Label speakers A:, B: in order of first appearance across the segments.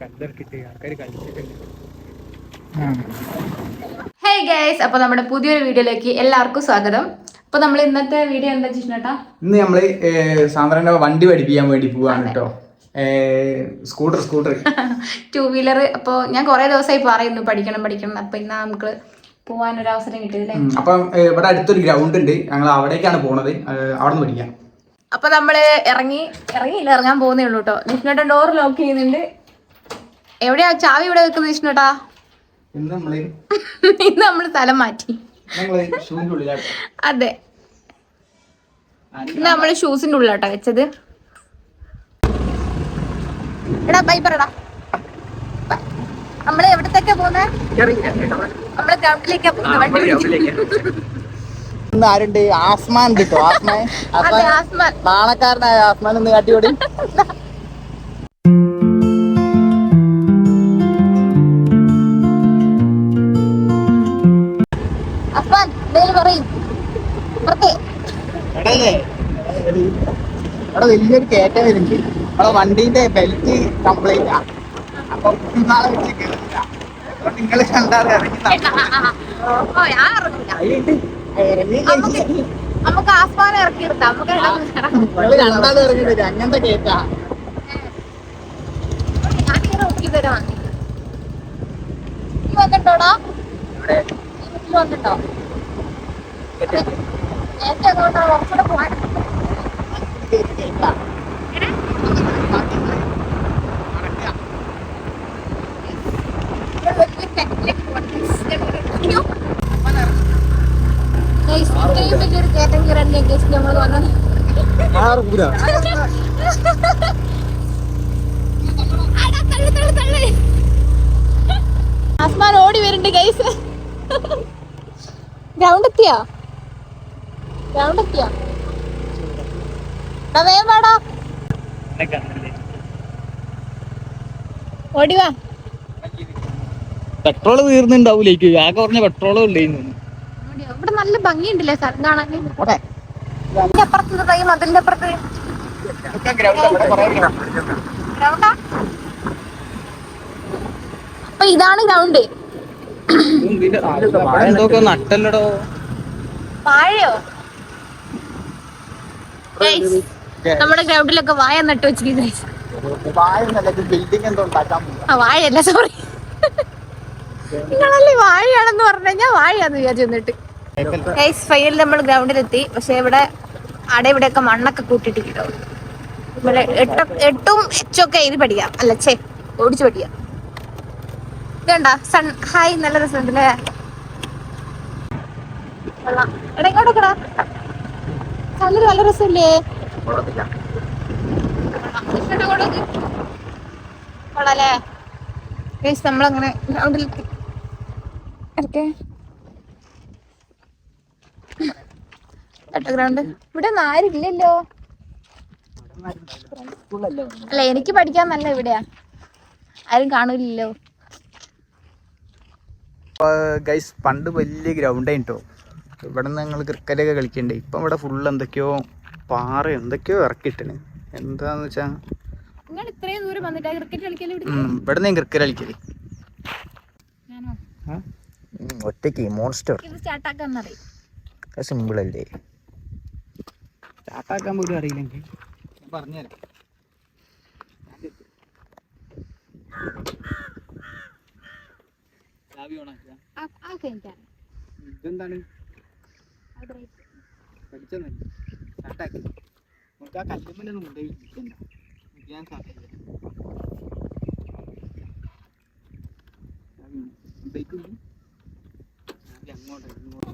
A: കല്ലെടുക്കിട്ട് ആൾക്കാർ കളിച്ചിട്ടുണ്ട്.
B: Hey guys അപ്പൊ നമ്മുടെ പുതിയൊരു വീഡിയോയിലേക്ക് എല്ലാവർക്കും സ്വാഗതം. അപ്പൊ നമ്മൾ ഇന്നത്തെ വീഡിയോ എന്താ ചേട്ടാ
A: ഇന്ന് നമ്മൾ സാന്ദ്രന്റെ വണ്ടി പഠിപ്പിക്കാൻ വേണ്ടി പോവാണ് കേട്ടോ സ്കൂട്ടർ സ്കൂട്ടർ.
B: ടൂ വീലർ അപ്പോൾ ഞാൻ കുറേ ദിവസമായി പറയുന്നു പഠിക്കണം പഠിക്കണം. അപ്പൊ ഇന്ന് നമുക്ക് പോവാൻ ഒരു അവസരം കിട്ടിയതല്ലേ
A: അപ്പം ഇവിടെ അടുത്തൊരു ഗ്രൗണ്ട് ഉണ്ട്. ഞങ്ങൾ അവിടേക്കാണ് പോണത്. അവിടെ നിന്ന് പഠിക്കാം.
B: അപ്പൊ നമ്മൾ ഇറങ്ങി ഇറങ്ങിയില്ല ഇറങ്ങാൻ പോകുന്നേ ഉള്ളൂ കേട്ടോ നിഷ്ണേട്ടൻ ഡോർ ലോക്ക് ചെയ്യുന്നുണ്ട്. എവിടെയാ? ചാവി ഇവിടെ വെക്കുന്നത് നിഷ്ണേട്ടാ
A: ഇന്ന്
B: നമ്മൾ സ്ഥലം മാറ്റി. അതെ. ഇന്ന് നമ്മൾ ഷൂസിന്റെ ഉള്ളിലാട്ടാ വെച്ചത്. എടാ ബൈ പറടാ. നമ്മൾ എവിടത്തേക്കാ പോകുന്നത് നമ്മൾ ഗ്രൗണ്ടിലേക്കാ പോകുന്നത് വണ്ടി.
C: ഇന്ന് ആരുണ്ട്? ആസ്മാൻ കിട്ടും ആസ്മാൻ.
B: ആസ്മാൻ.
C: നാണക്കാരനായ ആസ്മാൻ ഒന്ന് കാട്ടിയോടി. വലിയൊരു കയറ്റം വരുന്നുണ്ട്. നമ്മളെ വണ്ടീന്റെ ബെൽറ്റ് കംപ്ലൈന്റ് ആ. അപ്പൊ നാളെ വെച്ച് അപ്പൊ നിങ്ങൾ കണ്ടാതെ ഇറങ്ങി
B: നമുക്ക് ആസ്മാനെ ഇറക്കി നിർത്താം നമുക്ക്
C: രണ്ടാളും അങ്ങനത്തെ
B: കേറ്റാ. വന്നിട്ടോടാ വന്നിട്ടോ ഏറ്റവും കുറച്ചുകൂടെ പോവാൻ ആസ്മാൻ ഓടി വരുന്നുണ്ട് ഗൈസ് ഗ്രൗണ്ട് എത്തിയാ? ഗ്രൗണ്ട് എത്തിയാ? വേഗം ഓടി വാ.
C: പെട്രോൾ തീർന്നുണ്ടാവൂലേക്ക് കുറഞ്ഞ പെട്രോളും.
B: ഇവിടെ നല്ല ഭംഗിയുണ്ടല്ലേ സ്ഥലം കാണാൻ. ഇതിന്റെ അപ്പുറത്ത് മതിലിന്റെ അപ്പുറത്ത് അപ്പൊ ഇതാണ് ഗ്രൗണ്ട്
C: നട്ടല്ലടോ?
B: വാഴയോ? നമ്മുടെ ഗ്രൗണ്ടിലൊക്കെ വായ നട്ടു വെച്ചിരിക്കുന്നത് വാഴയല്ല സോറി നിങ്ങളല്ലേ വാഴയാണെന്ന് പറഞ്ഞു കഴിഞ്ഞാൽ വാഴയാന്ന് വിചാരിച്ചു എന്നിട്ട് ഗൈസ് ഫൈനൽ നമ്മൾ ഗ്രൗണ്ടിലെത്തി പക്ഷെ ഇവിടെ അവിടെ ഇവിടെയൊക്കെ മണ്ണൊക്കെ കൂട്ടിയിട്ടിട്ടോ ഇവിടെ എട്ടും എട്ടും എച്ചൊക്കെ എഴുതി പഠിക്കാം. അല്ല ചേ ഓടിച്ചു പഠിക്കാം. ഇതണ്ട? സൺ ഹായ് നല്ല രസമുണ്ടല്ലേ അല്ലേ എടാ ഇങ്ങോട്ടൊക്കെടാ നല്ല നല്ല രസമില്ലേ? നമ്മളങ്ങനെ ഗ്രൗണ്ടിലെത്തി ഓക്കെ ഗ്രൗണ്ട് ഇവിടെ നാരില്ലല്ലോ ആരില്ലല്ലോ. അല്ല എനിക്ക് പഠിക്കാൻ നല്ല ഇവിടെയാ. ആരും കാണൂലല്ലോ
C: ഗൈസ് പണ്ട് വലിയ ഗ്രൗണ്ടായിട്ടോ കേട്ടോ ഇവിടെ നിന്ന് ഞങ്ങൾ ക്രിക്കറ്റൊക്കെ കളിക്കണ്ടേ. ഇപ്പം ഇവിടെ ഫുൾ എന്തൊക്കെയോ പാറ എന്തൊക്കെയോ ഇറക്കിട്ടണ് എന്താന്ന് വെച്ചാ? ഇവിടെ നിന്ന് ക്രിക്കറ്റ് കളിക്കൽ.
B: ഞാനോ?
C: ഒറ്റയ്ക്ക് മോൺസ്റ്റർ സിമ്പിൾ അല്ലേ?
A: സ്റ്റാർട്ടാക്കാൻ പോലും അറിയില്ലെങ്കിൽ പറഞ്ഞുതരാം. ഇതെന്താണ്? പഠിച്ചെന്നല്ല? ചാട്ടാക്കി നമുക്ക് ആ കല്ലുമ്മലൊന്നും കൊണ്ടുപോയി ഇരിക്കണ്ട ഇത് ഞാൻ സാധിക്കില്ല അങ്ങോട്ട് ഇങ്ങോട്ട്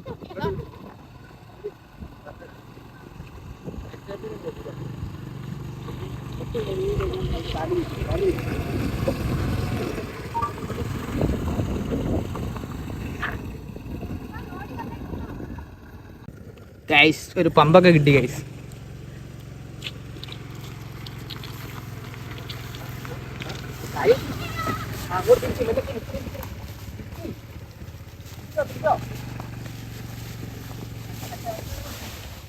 A: ഗൈസ് ഒരു പമ്പൊക്കെ കിട്ടി ഗൈസ്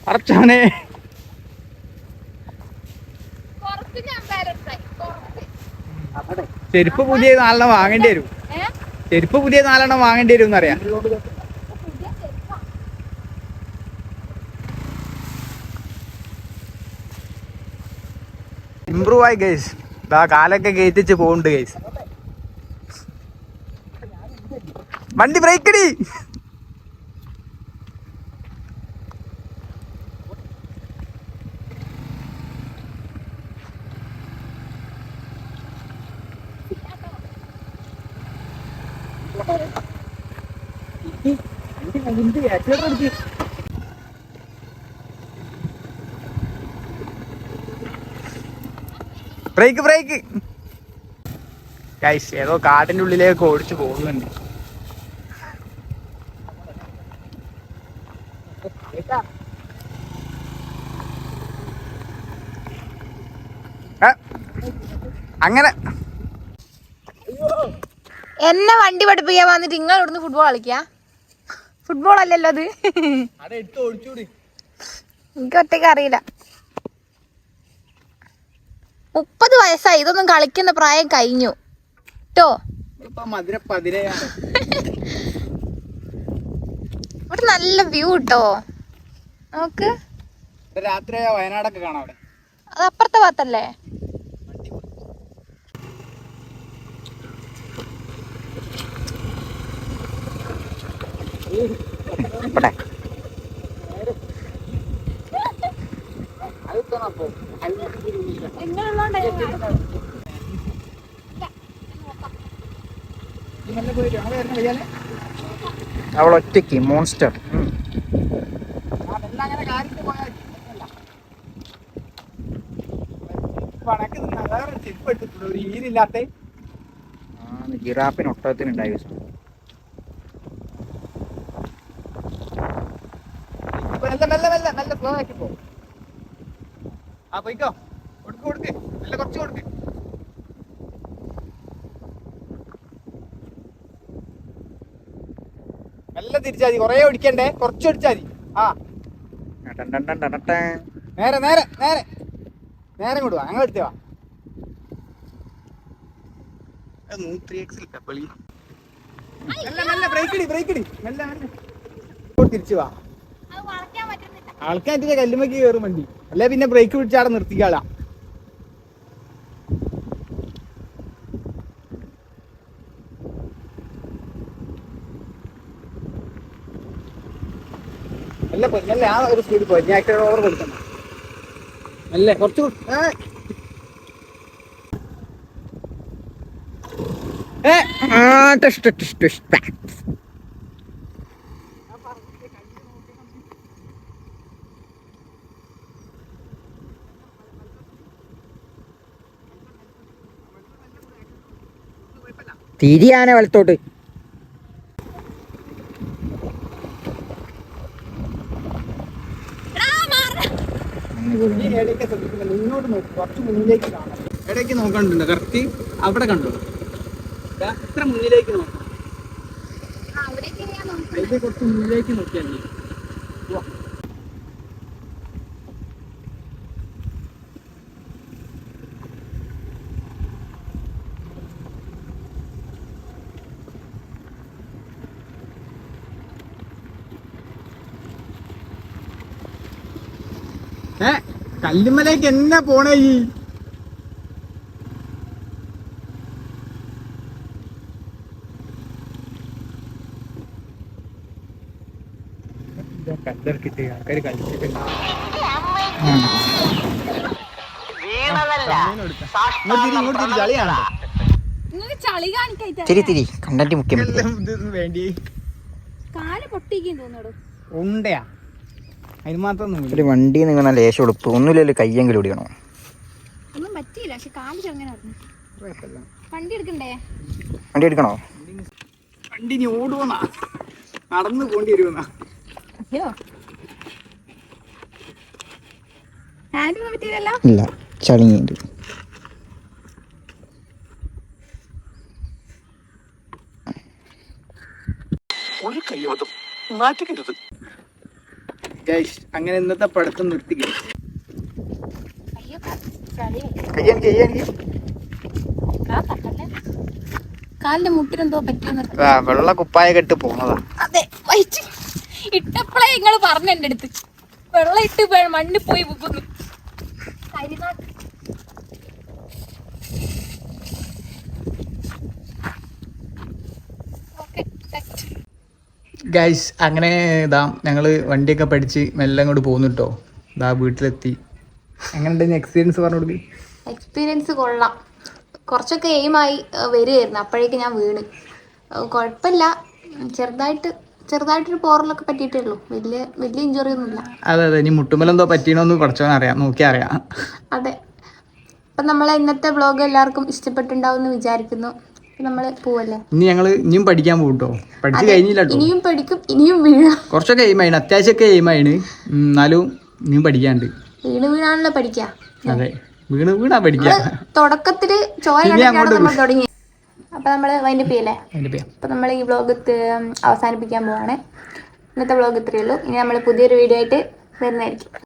B: കുറച്ച്
C: ചെരുപ്പ് പുതിയ നാലെണ്ണം വാങ്ങേണ്ടി വരും? ചെരുപ്പ് പുതിയ നാലെണ്ണം വാങ്ങേണ്ടി വരും എന്നറിയാം. ആയി ഗൈസ് ആ കാലൊക്കെ കയറ്റിച്ച് പോകുന്നുണ്ട് ഗൈസ് വണ്ടി ബ്രേക്ക് അടി ബ്രേക്ക് ബ്രേക്ക് ഗൈസ് ഏതോ കാടിന്റെ ഉള്ളിലേക്ക് ഓടിച്ചു പോകുന്നുണ്ട്. അങ്ങനെ.
B: എന്നെ വണ്ടി പഠിപ്പിക്കാൻ വന്നിട്ട് നിങ്ങൾ ഇവിടുന്ന് ഫുട്ബോൾ കളിക്ക? ഫുട്ബോൾ അല്ലല്ലോ അത്. എനിക്ക് ഒറ്റയ്ക്ക് അറിയില്ല. മുപ്പത് വയസ്സായി. ഇതൊന്നും കളിക്കുന്ന പ്രായം കഴിഞ്ഞു. കേട്ടോ അവിടെ നല്ല വ്യൂ കിട്ടോ നമുക്ക്
C: രാത്രി വയനാടൊക്കെ കാണാം അവിടെ.
B: അത് അപ്പുറത്തെ ഭാഗത്തല്ലേ?
C: ഇവിടെ. അവൾ ഒറ്റയ്ക്ക് മോൺസ്റ്റർ ജിറാപ്പിന് ഒട്ടകത്തിനുണ്ടായി മെല്ലെ മെല്ലെ മെല്ലെ മെല്ലെ സ്ലോ ആക്കി പോ. ആ പോയിക്കോ. കൊടുക്ക് കൊടുക്ക്. നല്ല കുറച്ച് കൊടുക്ക്. നല്ല തിരിച്ചാൽ മതി. കുറേ ഓടിക്കണ്ടേ? കുറച്ച് ഓടിച്ചാൽ മതി. ആ. നേരെ നേരെ നേരെ. നേരെ ഇങ്ങോട്ട് വാ. അങ്ങനെ എടുത്തേ വാ. ബ്രേക്ക് ഇടി ബ്രേക്ക് ഇടി. മെല്ലെ മെല്ലെ തിരിച്ചു വാ. ആൾക്കാർ കല്ലുമ്മക്ക് കയറും വണ്ടി. അല്ലെ പിന്നെ ബ്രേക്ക് പിടിച്ചാടെ നിർത്തിക്കാളാ. അല്ല അല്ല ആ ഒരു സ്പീഡ് പോയി. ഓവർ കൊടുക്കണം. അല്ലേ കുറച്ച് ഏ. ആ, ടെസ്റ്റ് ടെസ്റ്റ് ടിഷ് തിരിയാന വലത്തോട്ട്. മുന്നോട്ട് നോക്ക് കുറച്ച് മുന്നിലേക്ക് കാണാം ഇടയ്ക്ക് നോക്കണ്ടുണ്ട് കറക്റ്റ് അവിടെ കണ്ടു? അത്ര ഇത്ര മുന്നിലേക്ക് നോക്കാം. കുറച്ച് മുന്നിലേക്ക് നോക്കിയാൽ മതി. വാ. ഏ കല്ലുമലേക്ക് എന്നാ പോണേ ഈ? കല്ലെടുക്കിട്ട് ആൾക്കാർ കളിച്ചിട്ട് ഇങ്ങോട്ട് തിരി ചളിയാണ്
B: നിങ്ങൾക്ക് ചളി കാണിക്കായിട്ട്
D: തിരി തിരി. കണ്ടന്റ് മുഖ്യം
C: എല്ലാം ഇതൊന്നും വേണ്ടി?
B: കാൽ പൊട്ടിക്കും
C: ഉണ്ടയാ. അതിന് മാത്രം
D: ഒരു വണ്ടി നല്ല ലേശം ഉടുപ്പ് ഒന്നുമില്ല കയ്യെങ്കിലും ഓടിക്കണോ
B: ഒന്നും പറ്റിയില്ല പക്ഷെ കാൽ ചെറുങ്ങനെ വണ്ടി എടുക്കണ്ടേ?
D: വണ്ടി എടുക്കണോ?
C: വണ്ടി ഇനി ഓടുവന്നാ. നടന്നു പോണ്ടി വരുമെന്നാ.
B: അയ്യോ. ഹാൻഡിലൊന്നും പറ്റിയില്ലല്ലോ?
D: ഇല്ല ചളിങ്ങിണ്ട്
C: ഗൈസ് അങ്ങനെ ഇന്നത്തെ പഠിത്തം നിർത്തി. കയ്യാൻ കയ്യാൻ
B: കാലിന്റെ മുട്ടിനെന്തോ പറ്റിയെന്ന്
C: വെള്ള കുപ്പായ കെട്ട് പോന്നതാ.
B: അതെ ഇട്ടപ്പോഴേ നിങ്ങൾ പറഞ്ഞു എന്റെ അടുത്ത്. വെള്ളം ഇട്ട് മണ്ണിൽ പോയി പോകുന്നു കരിനാക്ക്.
C: ഗൈസ് അങ്ങനെ ഇതാ ഞങ്ങൾ വണ്ടിയൊക്കെ പഠിച്ച് മെല്ലെ അങ്ങോട്ട് പോകുന്നു കേട്ടോ ഇതാ വീട്ടിലെത്തി. എങ്ങനെ എക്സ്പീരിയൻസ് പറഞ്ഞു കൊടുക്ക്?
B: എക്സ്പീരിയൻസ് കൊള്ളാം. കുറച്ചൊക്കെ എയിമായി വരികയായിരുന്നു. അപ്പോഴേക്ക് ഞാൻ വീണ്. കുഴപ്പമില്ല. ചെറുതായിട്ട് ചെറുതായിട്ടൊരു പോറലൊക്കെ പറ്റിയിട്ടേ ഉള്ളൂ. വലിയ വലിയ ഇഞ്ചുറി ഒന്നുമില്ല.
C: അതെ അതെ. ഇനി മുട്ടുമലെന്തോ പറ്റീനോന്ന് പഠിച്ചോൻ അറിയാം. നോക്കി അറിയാം.
B: അതെ. അപ്പം നമ്മളെ ഇന്നത്തെ വ്ളോഗ് എല്ലാവർക്കും ഇഷ്ടപ്പെട്ടുണ്ടാവും എന്ന് വിചാരിക്കുന്നു. നമ്മൾ പോവല്ലേ?
C: ഇനി ഞങ്ങൾ ഇനിയും പഠിക്കാൻ പോകും പഠിച്ചു കഴിഞ്ഞില്ല
B: ഇനിയും പഠിക്കും ഇനിയും വീഴാം.
C: കുറച്ചൊക്കെ എയിമായിന് അത്യാവശ്യമൊക്കെ എയിമായിന് ഉം, എന്നാലും ഇനിയും പഠിക്കാണ്ട്.
B: വീണ് വീണാണല്ലോ പഠിക്കുക
C: അതെ വീണ് വീണാ പഠിക്കുക
B: തുടക്കത്തിൽ ചോര തുടങ്ങി. അപ്പൊ നമ്മൾ വൈൻഡപ്പ് ചെയ്യല്ലേ അപ്പൊ നമ്മൾ ഈ വ്ലോഗ് അവസാനിപ്പിക്കാൻ പോവാണ്. ഇന്നത്തെ വ്ലോഗ് ഇത്രയേ ഉള്ളൂ. ഇനി നമ്മൾ പുതിയൊരു വീഡിയോ ആയിട്ട് വരുന്നതായിരിക്കും.